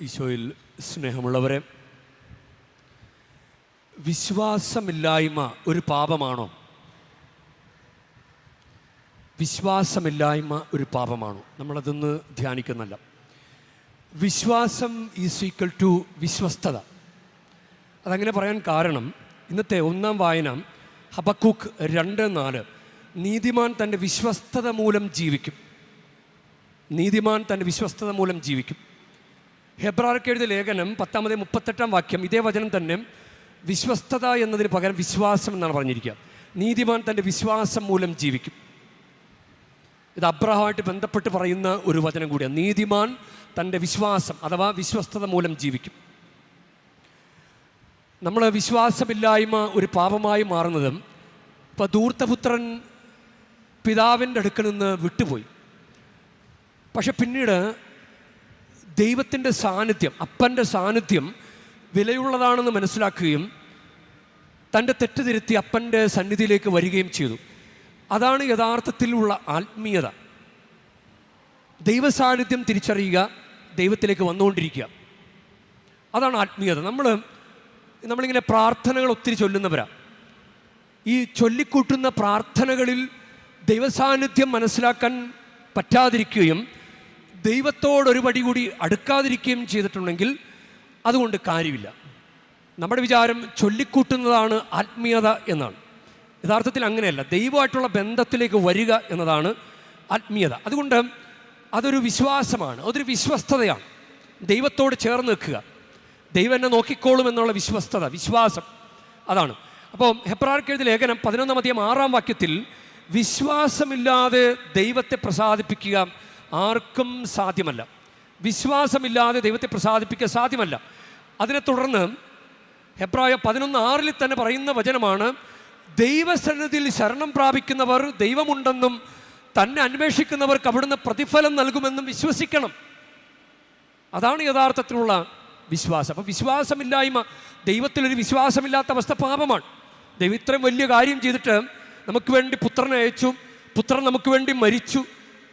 ഈശോയിൽ സ്നേഹമുള്ളവരെ വിശ്വാസമില്ലായ്മ ഒരു പാപമാണോ? വിശ്വാസമില്ലായ്മ ഒരു പാപമാണോ? നമ്മളതൊന്ന് ധ്യാനിക്കുന്നല്ല. വിശ്വാസം ഈസ് ഈക്വൽ ടു വിശ്വസ്തത. അതങ്ങനെ പറയാൻ കാരണം ഇന്നത്തെ ഒന്നാം വായന ഹബക്കുക്ക് രണ്ട് നാല് നീതിമാൻ തന്റെ വിശ്വസ്തത മൂലം ജീവിക്കും. നീതിമാൻ തന്റെ വിശ്വസ്തത മൂലം ജീവിക്കും. ഹെബ്രാർക്ക് എഴുതിയ ലേഖനം പത്താമത് മുപ്പത്തെട്ടാം വാക്യം ഇതേ വചനം തന്നെ വിശ്വസ്തത എന്നതിന് പകരം വിശ്വാസം എന്നാണ് പറഞ്ഞിരിക്കുക. നീതിമാൻ തന്റെ വിശ്വാസം മൂലം ജീവിക്കും. ഇത് അബ്രഹമായിട്ട് ബന്ധപ്പെട്ട് പറയുന്ന ഒരു വചനം കൂടിയാണ്. നീതിമാൻ തന്റെ വിശ്വാസം അഥവാ വിശ്വസ്തത മൂലം ജീവിക്കും. നമ്മൾ വിശ്വാസമില്ലായ്മ ഒരു പാപമായി മാറുന്നതും ഇപ്പോൾ ധൂർത്തപുത്രൻ പിതാവിന്റെ അടുക്കൽ നിന്ന് വിട്ടുപോയി. പക്ഷെ പിന്നീട് ദൈവത്തിന്റെ സാന്നിധ്യം അപ്പന്റെ സാന്നിധ്യം വിലയുള്ളതാണെന്ന് മനസ്സിലാക്കുകയും തന്റെ തെറ്റ് തിരുത്തി അപ്പന്റെ സന്നിധിയിലേക്ക് വരികയും ചെയ്തു. അതാണ് യഥാർത്ഥത്തിലുള്ള ആത്മീയത. ദൈവസാന്നിധ്യം തിരിച്ചറിയുക ദൈവത്തിലേക്ക് വന്നുകൊണ്ടിരിക്കുക. അതാണ് ആത്മീയത. നമ്മൾ നമ്മളിങ്ങനെ പ്രാർത്ഥനകൾ ഒത്തിരി ചൊല്ലുന്നവരാണ് ഈ ചൊല്ലിക്കൂട്ടുന്ന പ്രാർത്ഥനകളിൽ ദൈവസാന്നിധ്യം മനസ്സിലാക്കാൻ പറ്റാതിരിക്കുകയും ദൈവത്തോടൊരു പടി കൂടി അടുക്കാതിരിക്കുകയും ചെയ്തിട്ടുണ്ടെങ്കിൽ അതുകൊണ്ട് കാര്യമില്ല. നമ്മുടെ വിചാരം ചൊല്ലിക്കൂട്ടുന്നതാണ് ആത്മീയത എന്നാണ്. യഥാർത്ഥത്തിൽ അങ്ങനെയല്ല. ദൈവമായിട്ടുള്ള ബന്ധത്തിലേക്ക് വരിക എന്നതാണ് ആത്മീയത. അതുകൊണ്ട് അതൊരു വിശ്വാസമാണ്. അതൊരു വിശ്വസ്തതയാണ്. ദൈവത്തോട് ചേർന്ന് നിൽക്കുക. ദൈവം എന്നെ നോക്കിക്കോളും എന്നുള്ള വിശ്വസ്തത വിശ്വാസം അതാണ്. അപ്പോൾ ഹെപ്രാർക്കെഴുതി ലേഖനം പതിനൊന്നാം അധികം ആറാം വാക്യത്തിൽ വിശ്വാസമില്ലാതെ ദൈവത്തെ പ്രസാദിപ്പിക്കുക ആർക്കും സാധ്യമല്ല. വിശ്വാസമില്ലാതെ ദൈവത്തെ പ്രസാദിപ്പിക്കാൻ സാധ്യമല്ല. അതിനെ തുടർന്ന് ഹെബ്രായ പതിനൊന്ന് ആറിൽ തന്നെ പറയുന്ന വചനമാണ് ദൈവസന്നിധിയിൽ ശരണം പ്രാപിക്കുന്നവർ ദൈവമുണ്ടെന്നും തന്നെ അന്വേഷിക്കുന്നവർക്ക് അവിടുന്ന് പ്രതിഫലം നൽകുമെന്നും വിശ്വസിക്കണം. അതാണ് യഥാർത്ഥത്തിലുള്ള വിശ്വാസം. അപ്പം വിശ്വാസമില്ലായ്മ ദൈവത്തിലൊരു വിശ്വാസമില്ലാത്ത അവസ്ഥ പാപമാണ്. ദൈവം ഇത്രയും വലിയ കാര്യം ചെയ്തിട്ട് നമുക്ക് വേണ്ടി പുത്രനെ അയച്ചു പുത്രൻ നമുക്ക് വേണ്ടി മരിച്ചു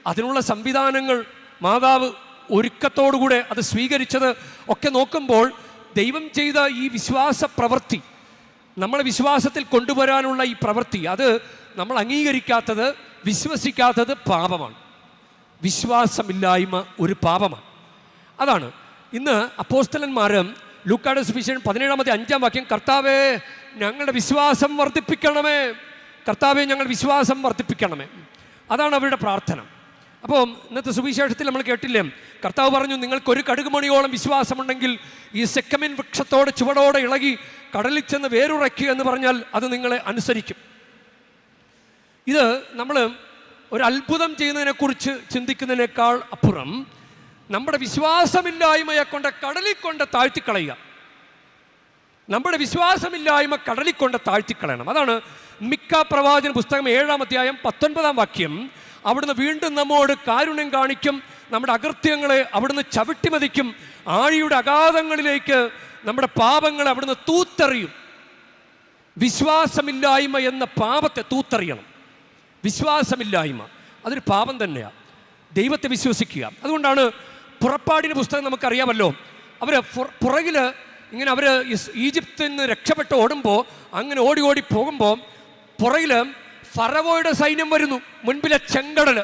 അതിനുള്ള സംവിധാനങ്ങൾ മാതാവ് ഒരുക്കത്തോടുകൂടെ അത് സ്വീകരിച്ചത് ഒക്കെ നോക്കുമ്പോൾ ദൈവം ചെയ്ത ഈ വിശ്വാസ പ്രവൃത്തി നമ്മളെ വിശ്വാസത്തിൽ കൊണ്ടുവരാനുള്ള ഈ പ്രവൃത്തി അത് നമ്മൾ അംഗീകരിക്കാത്തത് വിശ്വസിക്കാത്തത് പാപമാണ്. വിശ്വാസമില്ലായ്മ ഒരു പാപമാണ്. അതാണ്. ഇന്ന് അപ്പോസ്റ്റലന്മാർ ലൂക്കാട് സുവിശേഷൻ പതിനേഴാമത്തെ അഞ്ചാം വാക്യം കർത്താവേ ഞങ്ങളുടെ വിശ്വാസം വർദ്ധിപ്പിക്കണമേ. കർത്താവെ ഞങ്ങൾ വിശ്വാസം വർദ്ധിപ്പിക്കണമേ. അതാണ് അവരുടെ പ്രാർത്ഥന. അപ്പോൾ ഇന്നത്തെ സുവിശേഷത്തിൽ നമ്മൾ കേട്ടില്ലേ? കർത്താവ് പറഞ്ഞു നിങ്ങൾക്ക് ഒരു കടുകുമണിയോളം വിശ്വാസമുണ്ടെങ്കിൽ ഈ സെക്കമിൻ വൃക്ഷത്തോടെ ചുവടോടെ ഇളകി കടലിൽ ചെന്ന് വേരുറയ്ക്കുക എന്ന് പറഞ്ഞാൽ അത് നിങ്ങളെ അനുസരിക്കും. ഇത് നമ്മൾ ഒരു അത്ഭുതം ചെയ്യുന്നതിനെക്കുറിച്ച് ചിന്തിക്കുന്നതിനേക്കാൾ അപ്പുറം നമ്മുടെ വിശ്വാസമില്ലായ്മയെ കൊണ്ട് കടലിൽ കൊണ്ട് താഴ്ത്തിക്കളയുക. നമ്മുടെ വിശ്വാസമില്ലായ്മ കടലിൽ കൊണ്ട് താഴ്ത്തിക്കളയണം. അതാണ് മിക്ക പ്രവാചന പുസ്തകം ഏഴാം അധ്യായം പത്തൊൻപതാം വാക്യം. അവിടുന്ന് വീണ്ടും നമ്മോട് കാരുണ്യം കാണിക്കും. നമ്മുടെ അകൃത്യങ്ങളെ അവിടുന്ന് ചവിട്ടിമതിക്കും. ആഴിയുടെ അഗാധങ്ങളിലേക്ക് നമ്മുടെ പാപങ്ങളെ അവിടുന്ന് തൂത്തെറിയും. വിശ്വാസമില്ലായ്മ എന്ന പാപത്തെ തൂത്തെറിയണം. വിശ്വാസമില്ലായ്മ അതൊരു പാപം തന്നെയാണ് ദൈവത്തെ വിശ്വസിക്കുക. അതുകൊണ്ടാണ് പുറപ്പാടിന്റെ പുസ്തകം നമുക്കറിയാമല്ലോ. അവർ പുറകിൽ ഇങ്ങനെ അവർ ഈജിപ്തിൽ നിന്ന് രക്ഷപ്പെട്ട് ഓടുമ്പോൾ അങ്ങനെ ഓടി ഓടി പോകുമ്പോൾ പുറകിൽ ഫറവോയുടെ സൈന്യം വരുന്നു. മുൻപിലെ ചെങ്കടൽ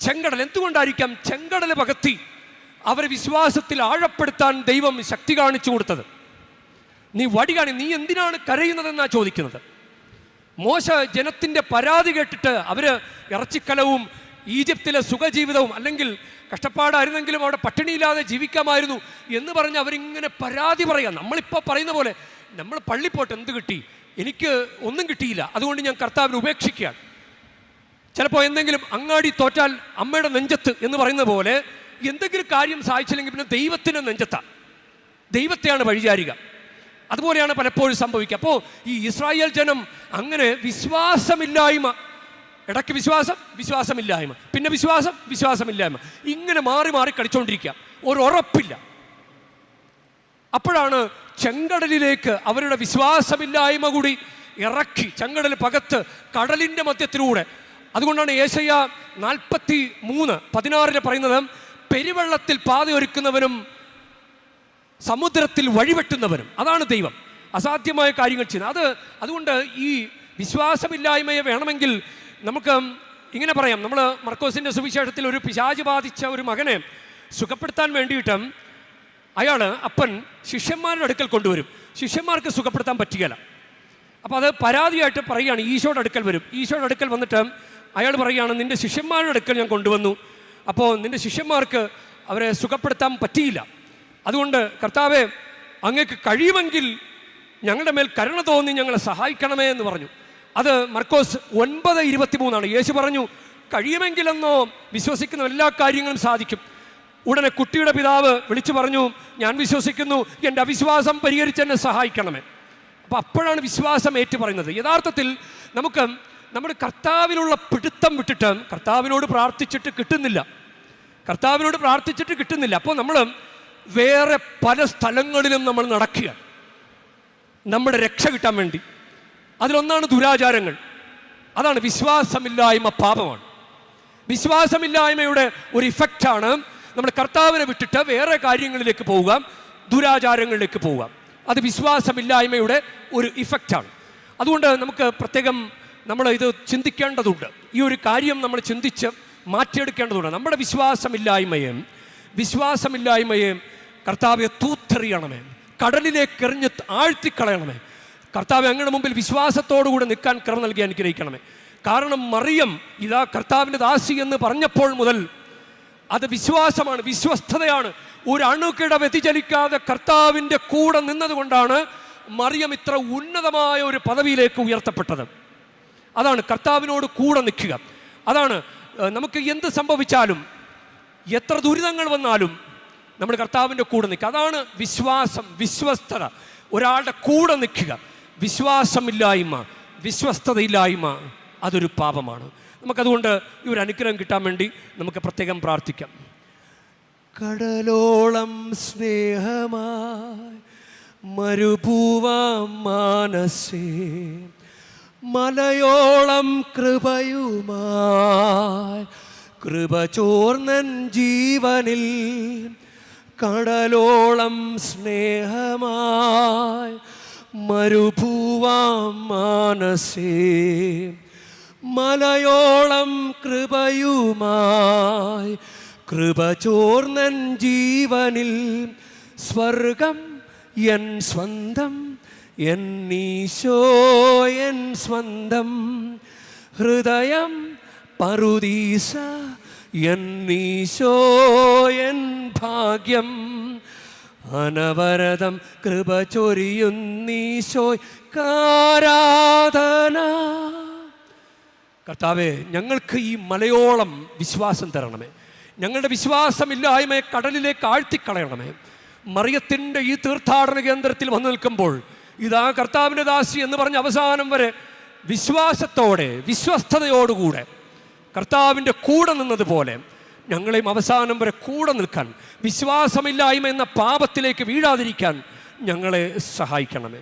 ചെങ്കടൽ എന്തുകൊണ്ടായിരിക്കാം ചെങ്കടൽ പകത്തി അവരെ വിശ്വാസത്തിൽ ആഴപ്പെടുത്താൻ ദൈവം ശക്തി കാണിച്ചു കൊടുത്തത്? നീ വടി കാണി നീ എന്തിനാണ് കരയുന്നതെന്നാണ് ചോദിക്കുന്നത്? മോശ ജനത്തിന്റെ പരാതി കേട്ടിട്ട് അവർ ഇറച്ചിക്കലവും ഈജിപ്തിലെ സുഖജീവിതവും അല്ലെങ്കിൽ കഷ്ടപ്പാടായിരുന്നെങ്കിലും അവിടെ പട്ടിണിയില്ലാതെ ജീവിക്കാമായിരുന്നു എന്ന് പറഞ്ഞ് അവരിങ്ങനെ പരാതി പറയാം. നമ്മളിപ്പോൾ പറയുന്ന പോലെ നമ്മൾ പള്ളി പോട്ട് എന്ത് കിട്ടി? എനിക്ക് ഒന്നും കിട്ടിയില്ല. അതുകൊണ്ട് ഞാൻ കർത്താവിനെ ഉപേക്ഷിക്കുകയാണ്. ചിലപ്പോൾ എന്തെങ്കിലും അങ്ങാടി തോറ്റാൽ അമ്മയുടെ നെഞ്ചത്ത് എന്ന് പറയുന്ന പോലെ എന്തെങ്കിലും കാര്യം സാധിച്ചില്ലെങ്കിൽ പിന്നെ ദൈവത്തിന്റെ നെഞ്ചത്താണ് ദൈവത്തെയാണ് വഴിചാരിക. അതുപോലെയാണ് പലപ്പോഴും സംഭവിക്കുക. അപ്പോൾ ഈ ഇസ്രായേൽ ജനം അങ്ങനെ വിശ്വാസമില്ലായ്മ ഇടയ്ക്ക് വിശ്വാസം വിശ്വാസമില്ലായ്മ പിന്നെ വിശ്വാസം വിശ്വാസമില്ലായ്മ ഇങ്ങനെ മാറി മാറി കളിച്ചുകൊണ്ടിരിക്കുക ഒരു ഉറപ്പില്ല. അപ്പോഴാണ് ചെങ്കടലിലേക്ക് അവരുടെ വിശ്വാസമില്ലായ്മ കൂടി ഇറക്കി ചെങ്കടൽ പകത്ത് കടലിന്റെ മധ്യത്തിലൂടെ. അതുകൊണ്ടാണ് ഏശയ്യ നാൽപ്പത്തി മൂന്ന് പതിനാറിന് പറയുന്നത് പെരുവെള്ളത്തിൽ പാതയൊരുക്കുന്നവനും സമുദ്രത്തിൽ വഴിവെട്ടുന്നവനും. അതാണ് ദൈവം. അസാധ്യമായ കാര്യങ്ങൾ ചെയ്യുന്നത്. അത് അതുകൊണ്ട് ഈ വിശ്വാസമില്ലായ്മയെ വേണമെങ്കിൽ നമുക്ക് ഇങ്ങനെ പറയാം. നമ്മൾ മർക്കോസിന്റെ സുവിശേഷത്തിൽ ഒരു പിശാചി ബാധിച്ച ഒരു മകനെ സുഖപ്പെടുത്താൻ വേണ്ടിയിട്ട് അയാൾ അപ്പൻ ശിഷ്യന്മാരുടെ അടുക്കൽ കൊണ്ടുവരും. ശിഷ്യന്മാർക്ക് സുഖപ്പെടുത്താൻ പറ്റുകയില്ല. അപ്പോൾ അത് പരാതിയായിട്ട് പറയുകയാണ് ഈശോയുടെ അടുക്കൽ വരും. ഈശോയുടെ അടുക്കൽ വന്നിട്ട് അയാൾ പറയുകയാണ് നിന്റെ ശിഷ്യന്മാരുടെ അടുക്കൽ ഞാൻ കൊണ്ടുവന്നു. അപ്പോൾ നിന്റെ ശിഷ്യന്മാർക്ക് അവരെ സുഖപ്പെടുത്താൻ പറ്റിയില്ല. അതുകൊണ്ട് കർത്താവെ അങ്ങേക്ക് കഴിയുമെങ്കിൽ ഞങ്ങളുടെ മേൽ കരുണ തോന്നി ഞങ്ങളെ സഹായിക്കണമേ എന്ന് പറഞ്ഞു. അത് മർക്കോസ് ഒൻപത് ഇരുപത്തിമൂന്നാണ്. യേശു പറഞ്ഞു കഴിയുമെങ്കിലെന്നോ വിശ്വസിക്കുന്ന എല്ലാ കാര്യങ്ങളും സാധിക്കും. ഉടനെ കുട്ടിയുടെ പിതാവ് വിളിച്ചു പറഞ്ഞു ഞാൻ വിശ്വസിക്കുന്നു എന്റെ അവിശ്വാസം പരിഹരിച്ച് എന്നെ സഹായിക്കണമേ. അപ്പോൾ അപ്പോഴാണ് വിശ്വാസം ഏറ്റു പറയുന്നത് യഥാർത്ഥത്തിൽ നമുക്ക് നമ്മുടെ കർത്താവിലുള്ള പിടുത്തം വിട്ടിട്ട് കർത്താവിനോട് പ്രാർത്ഥിച്ചിട്ട് കിട്ടുന്നില്ല. കർത്താവിനോട് പ്രാർത്ഥിച്ചിട്ട് കിട്ടുന്നില്ല. അപ്പോൾ നമ്മൾ വേറെ പല സ്ഥലങ്ങളിലും നമ്മൾ നടക്കുക. നമ്മുടെ രക്ഷ കിട്ടാൻ വേണ്ടി. അതിലൊന്നാണ് ദുരാചാരങ്ങൾ. അതാണ് വിശ്വാസമില്ലായ്മ പാപമാണ്. വിശ്വാസമില്ലായ്മയുടെ ഒരു ഇഫക്റ്റാണ് നമ്മൾ കർത്താവിനെ വിട്ടിട്ട് വേറെ കാര്യങ്ങളിലേക്ക് പോവുക ദുരാചാരങ്ങളിലേക്ക് പോവുക. അത് വിശ്വാസമില്ലായ്മയുടെ ഒരു ഇഫക്റ്റാണ് അതുകൊണ്ട് നമുക്ക് പ്രത്യേകം നമ്മൾ ഇത് ചിന്തിക്കേണ്ടതുണ്ട്. ഈ ഒരു കാര്യം നമ്മൾ ചിന്തിച്ച് മാറ്റിയെടുക്കേണ്ടതുണ്ട്. നമ്മുടെ വിശ്വാസമില്ലായ്മയും വിശ്വാസമില്ലായ്മയും കർത്താവെ തൂത്തെറിയണമേ. കടലിലേക്ക് എറിഞ്ഞ് ആഴ്ത്തിക്കളയണമേ. കർത്താവ് അങ്ങയുടെ മുമ്പിൽ വിശ്വാസത്തോടുകൂടി നിൽക്കാൻ കൃപ നൽകി അനുഗ്രഹിക്കണമേ. കാരണം മറിയം ഇതാ കർത്താവിന്റെ ദാസി എന്ന് പറഞ്ഞപ്പോൾ മുതൽ അത് വിശ്വാസമാണ് വിശ്വസ്തതയാണ്. ഒരു അണുക്കിട വ്യതിചലിക്കാതെ കർത്താവിന്റെ കൂടെ നിന്നതുകൊണ്ടാണ് മറിയം ഇത്ര ഉന്നതമായ ഒരു പദവിയിലേക്ക് ഉയർത്തപ്പെട്ടത്. അതാണ് കർത്താവിനോട് കൂടെ നിൽക്കുക. അതാണ് നമുക്ക് എന്ത് സംഭവിച്ചാലും എത്ര ദുരിതങ്ങൾ വന്നാലും നമ്മൾ കർത്താവിന്റെ കൂടെ നിൽക്കുക. അതാണ് വിശ്വാസം വിശ്വസ്തത. ഒരാളുടെ കൂടെ നിൽക്കുക. വിശ്വാസമില്ലായ്മ വിശ്വസ്തതയില്ലായ്മ അതൊരു പാപമാണ്. നമുക്കതുകൊണ്ട് ഈ ഒരു അനുഗ്രഹം കിട്ടാൻ വേണ്ടി നമുക്ക് പ്രത്യേകം പ്രാർത്ഥിക്കാം. കടലോളം സ്നേഹമായി മരുഭൂവാം മാനസേ മലയോളം കൃപയുമായി കൃപ ചോർന്നൻ ജീവനിൽ കടലോളം സ്നേഹമായി മരുഭൂവാം മാനസേ മലയോളം കൃപയുമായി കൃപ ചോർന്നൻ ജീവനിൽ സ്വർഗം എൻ സ്വന്തം എൻ നീശോ എൻ സ്വന്തം. ഹൃദയം പറുദീസ എൻ നീശോ എൻ ഭാഗ്യം. അനവരതം കൃപ ചൊരിയുന്നീശോ കാരാധന. കർത്താവെ ഞങ്ങൾക്ക് ഈ മലയോളം വിശ്വാസം തരണമേ. ഞങ്ങളുടെ വിശ്വാസമില്ലായ്മയെ കടലിലേക്ക് ആഴ്ത്തിക്കളയണമേ. മറിയത്തിന്റെ ഈ തീർത്ഥാടന കേന്ദ്രത്തിൽ വന്നു നിൽക്കുമ്പോൾ ഇതാ കർത്താവിന്റെ ദാസി എന്ന് പറഞ്ഞ അവസാനം വരെ വിശ്വാസത്തോടെ വിശ്വസ്തയോടുകൂടെ കർത്താവിന്റെ കൂടെ നിന്നതുപോലെ ഞങ്ങളെയും അവസാനം വരെ കൂടെ നിൽക്കാൻ വിശ്വാസമില്ലായ്മ എന്ന പാപത്തിലേക്ക് വീഴാതിരിക്കാൻ ഞങ്ങളെ സഹായിക്കണമേ.